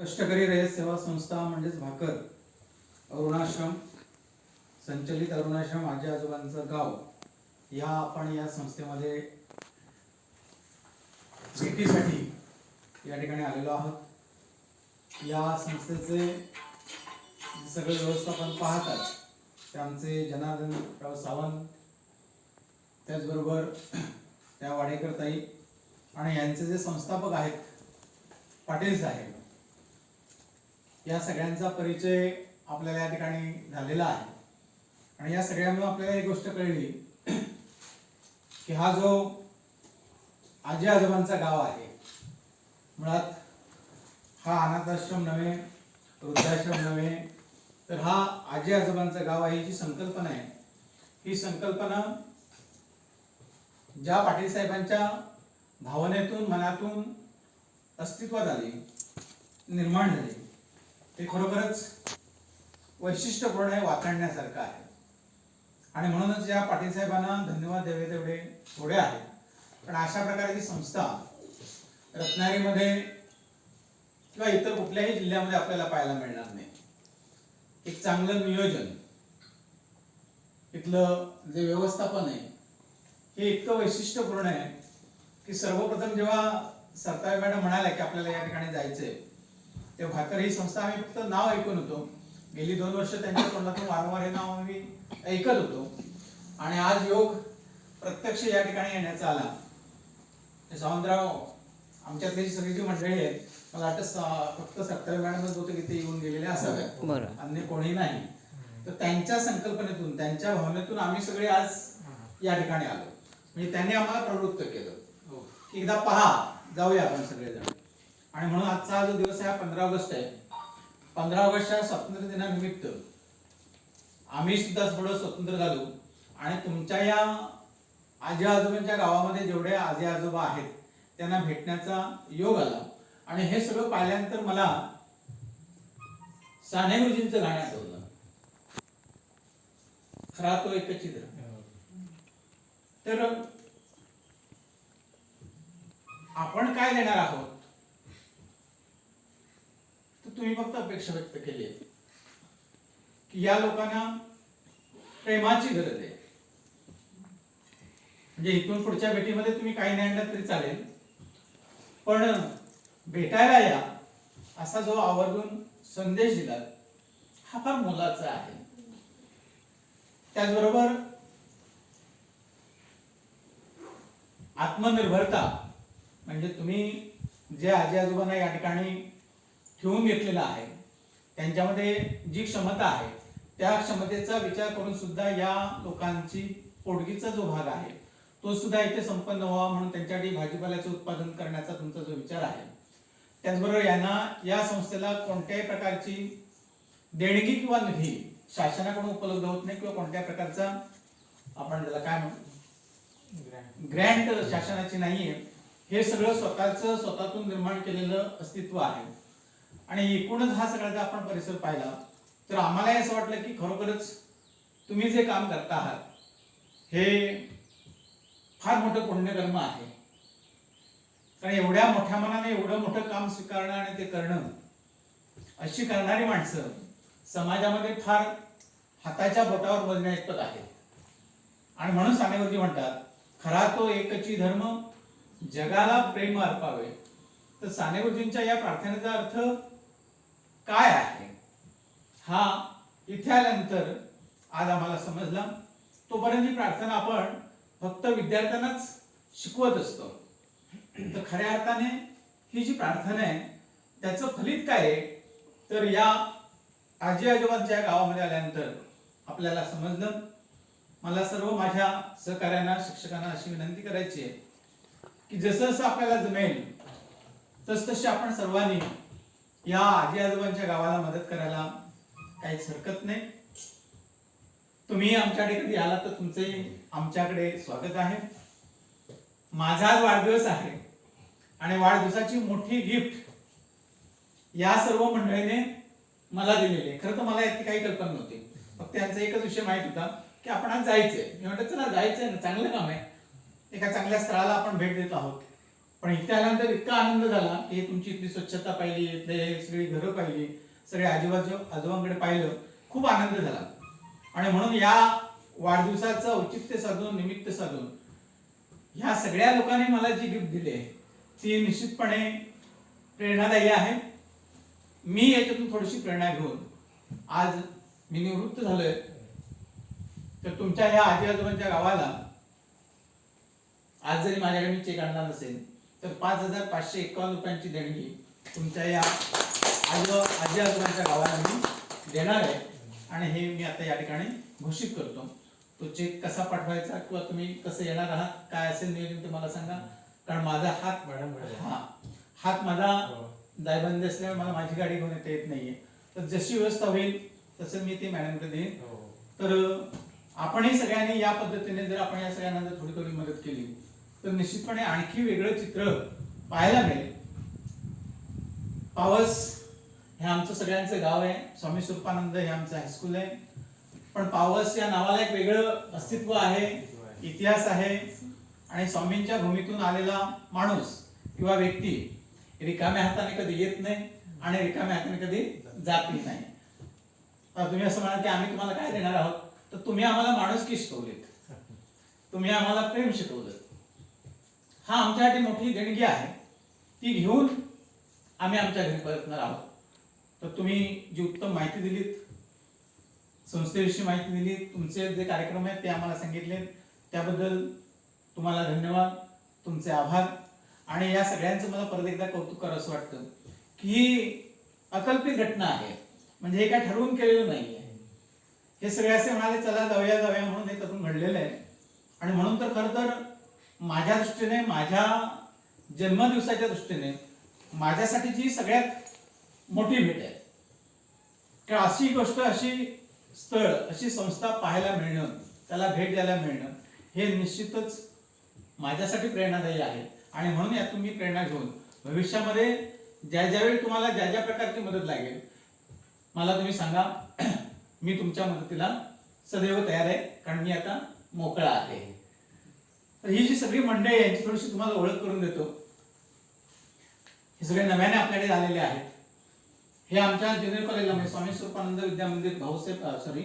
कष्टकरी रयत सेवा संस्था म्हणजेच भाकर अरुणाश्रम संचलित अरुणाश्रम आजी आजोबांचं गाव या आपण या संस्थेमध्ये भेटीसाठी या ठिकाणी आलेलो आहोत. या संस्थेचे सगळे व्यवस्थापन पाहतात ते आमचे जनार्दनराव सावंत त्याचबरोबर त्या वाडेकर ताई आणि यांचे जे संस्थापक आहेत पाटील साहेब या सगळ्यांचा परिचय आपल्याला या ठिकाणी झालेला आहे. आणि या सगळ्यामुळे आपल्याला एक गोष्ट कळली की हा जो आजी आजोबांचा गाव आहे मुळात हा अनाथाश्रम नव्हे वृद्धाश्रम नव्हे तर हा आजी आजोबांचं गाव आहे जी संकल्पना आहे. ही संकल्पना ज्या पाटील साहेबांच्या भावनेतून मनातून अस्तित्वात आली निर्माण झाली. ते खरोखरच वैशिष्ट्यपूर्ण आहे वाखणण्यासारखं आहे. आणि म्हणूनच या पाटील साहेबांना धन्यवाद द्यावे तेवढे थोडे आहेत. पण अशा प्रकारची संस्था रत्नागिरीमध्ये किंवा इतर कुठल्याही जिल्ह्यामध्ये आपल्याला पाहायला मिळणार नाही. एक चांगलं नियोजन इथलं जे व्यवस्थापन आहे हे इतकं वैशिष्ट्यपूर्ण आहे की सर्वप्रथम जेव्हा सरताय मॅडम म्हणाल्या की आपल्याला या ठिकाणी जायचंय तेव्हा भाकर ही संस्था आम्ही फक्त नाव ऐकून होतो. गेली दोन वर्ष त्यांच्या तोंडातून वारंवार हे नाव आम्ही ऐकत होतो. आणि आज योग प्रत्यक्ष या ठिकाणी येण्याचा आला. ते सावंतराव आमच्यातली जी सगळी जी मंडळी आहेत मला वाटतं फक्त सत्तावी मॅडमच बहुतेक इथे येऊन गेलेले असाव्यात बरं. अन्य कोणी नाही. तर त्यांच्या संकल्पनेतून त्यांच्या भावनेतून आम्ही सगळे आज या ठिकाणी आलो. म्हणजे त्यांनी आम्हाला प्रवृत्त केलं. की एकदा पहा जाऊया आपण सगळेजण. आणि म्हणून आजचा जो दिवस आहे पंधरा ऑगस्ट आहे. पंधरा ऑगस्टच्या स्वातंत्र्य दिनानिमित्त आम्ही सुद्धा थोडं स्वतंत्र झालो. आणि तुमच्या या आजी आजोबांच्या गावामध्ये जेवढे आजी आजोबा आहेत त्यांना भेटण्याचा योग आला. आणि हे सगळं पाहिल्यानंतर मला साने गुरुजींचं गाणं आठवलं. खरा तो एक चित्र. तर आपण काय देणार आहोत? तुम्ही फक्त अपेक्षा व्यक्त केली आहे की या लोकांना प्रेमाची गरज आहे. म्हणजे इथून पुढच्या भेटीमध्ये तुम्ही काही नाही आणलं तरी चालेल. पण भेटायला या असा जो आवर्जून संदेश दिला हा फार मोलाचा आहे. त्याचबरोबर आत्मनिर्भरता म्हणजे तुम्ही जे आजी आजोबांना या ठिकाणी ठेवून घेतलेला आहे. त्यांच्यामध्ये जी क्षमता आहे त्या क्षमतेचा विचार करून सुद्धा या लोकांची पोटगीचा जो भाग आहे तो सुद्धा इथे संपन्न व्हावा म्हणून त्यांच्यासाठी भाजीपाल्याचं उत्पादन करण्याचा तुमचा जो विचार आहे. त्याचबरोबर यांना या संस्थेला कोणत्याही प्रकारची देणगी किंवा निधी शासनाकडून उपलब्ध होत नाही किंवा कोणत्या प्रकारचा आपण त्याला काय म्हणू? ग्रँट शासनाची नाहीये. हे सगळं स्वतःच स्वतःतून निर्माण केलेलं अस्तित्व आहे. आणि एकूणच हा सगळा जर आपण परिसर पाहिला तर आम्हाला असं वाटलं की खरोखरच तुम्ही जे काम करता आहात हे फार मोठं पुण्यकर्म आहे. कारण एवढ्या मोठ्या मनाने एवढं मोठं काम स्वीकारणं आणि ते करणं अशी करणारी माणसं समाजामध्ये फार हाताच्या बोटावर मोजण्या इतपत आहेत. आणि म्हणून सानेवरती म्हणतात खरा तो एकची धर्म जगाला प्रेम अर्पावे. तर सानेगुरुजींच्या या प्रार्थनेचा अर्थ काय आहे? हा इथे आल्यानंतर आज आम्हाला समजला. तोपर्यंत ही प्रार्थना आपण फक्त विद्यार्थ्यांनाच शिकवत असतो. तर खऱ्या अर्थाने ही जी प्रार्थना आहे त्याचं फलित काय आहे? तर या आजी आजोबांच्या गावामध्ये आल्यानंतर आपल्याला समजलं. मला सर्व माझ्या सहकार्यांना शिक्षकांना अशी विनंती करायची आहे की जसं जसं आपल्याला जमेल तस तशी आपण सर्वांनी या आजी आजोबांच्या गावाला मदत करायला काहीच हरकत नाही. तुम्ही आमच्याकडे कधी आलात तर तुमचे आमच्याकडे स्वागत आहे. माझा आज वाढदिवस आहे आणि वाढदिवसाची मोठी गिफ्ट या सर्व मंडळीने मला दिलेली आहे. खरं तर मला याची काही कल्पना नव्हती. फक्त यांचा एकच विषय माहीत होता की आपण आज जायचंय. मी म्हटलं चला जायचंय ना चांगलं काम आहे. एका चांगल्या स्थळाला आपण भेट देत आहोत. पण इथे आल्यानंतर इतका आनंद झाला की तुमची इथली स्वच्छता पाहिली इथले सगळी घरं पाहिली सगळे आजूबाजू आजोबांकडे पाहिलं खूप आनंद झाला. आणि म्हणून या वाढदिवसाचं औचित्य साधून निमित्त साधून ह्या सगळ्या लोकांनी मला जी गिफ्ट दिली आहे ती निश्चितपणे प्रेरणादायी आहे. मी याच्यातून थोडीशी प्रेरणा घेऊन आज मी निवृत्त झालोय. तर तुमच्या ह्या आजी आजोबांच्या गावाला आज जरी माझ्याकडे मी चेक आणला नसेल तर पाच हजार पाचशे एकावन्न रुपयांची देणगी तुमच्या या आजो आजी आजोबांच्या गावाला मी देणार आहे. आणि हे मी आता या ठिकाणी घोषित करतो. तो चेक कसा पाठवायचा किंवा तुम्ही कसं येणार आहात काय असेल नियोजन ते मला सांगा. कारण माझा हात मॅडम हा. हात माझा दायबंदी असल्यामुळे मला माझी गाडी घेऊन येता येत नाहीये. तर जशी व्यवस्था होईल तसं मी ते मॅडमकडे देईन. तर आपणही सगळ्यांनी या पद्धतीने जर आपण या सगळ्यांना जर थोडी थोडी मदत केली तर निश्चितपणे आणखी वेगळं चित्र पाहायला मिळेल. पावस हे आमचं सगळ्यांचं गाव आहे. स्वामी स्वरूपानंद हे आमचं हायस्कूल आहे. पण पावस या नावाला एक वेगळं अस्तित्व आहे इतिहास आहे. आणि स्वामींच्या भूमीतून आलेला माणूस किंवा व्यक्ती रिकाम्या हाताने कधी येत नाही आणि रिकाम्या हाताने कधी जातही नाही. तुम्ही असं म्हणाल की आम्ही तुम्हाला काय देणार आहोत? तर तुम्ही आम्हाला माणुसकी शिकवलेत. तुम्ही आम्हाला प्रेम शिकवलं. हा आमच्यासाठी मोठी देणगी आहे. ती घेऊन आम्ही आमच्या घरी परतणार आहोत. तर तुम्ही जी उत्तम माहिती दिलीत संस्थेविषयी माहिती दिली तुमचे जे कार्यक्रम आहेत ते आम्हाला सांगितले त्याबद्दल तुम्हाला धन्यवाद तुमचे आभार. आणि या सगळ्यांचं मला परत एकदा कौतुक करावं असं वाटतं की ही अकल्पित घटना आहे. म्हणजे हे काय ठरवून केलेलं नाही आहे हे सगळे असे म्हणाले चला जाऊया जाऊया म्हणून हे तरुण घडलेलं आहे. आणि म्हणून तर खरं तर माझ्या दृष्टीने माझ्या जन्मदिवसाच्या दृष्टीने माझ्यासाठी जी सगळ्यात मोठी भेट आहे कारण अशी गोष्ट अशी स्थळ अशी संस्था पाहायला मिळणं त्याला भेट द्यायला मिळणं हे निश्चितच माझ्यासाठी प्रेरणादायी आहे. आणि म्हणून यातून मी प्रेरणा घेऊन भविष्यामध्ये ज्या ज्यावेळी तुम्हाला ज्या ज्या प्रकारची मदत लागेल मला तुम्ही सांगा मी तुमच्या मदतीला सदैव तयार आहे कारण मी आता मोकळा आहे. तर ही जी सगळी मंडळी यांची थोडीशी तुम्हाला ओळख करून देतो. हे सगळे नव्याने आपल्याकडे आलेले आहेत. हे आमच्या ज्युनियर कॉलेजला म्हणजे स्वामी स्वरूपानंद विद्या मंदिर भाऊसाहेब सॉरी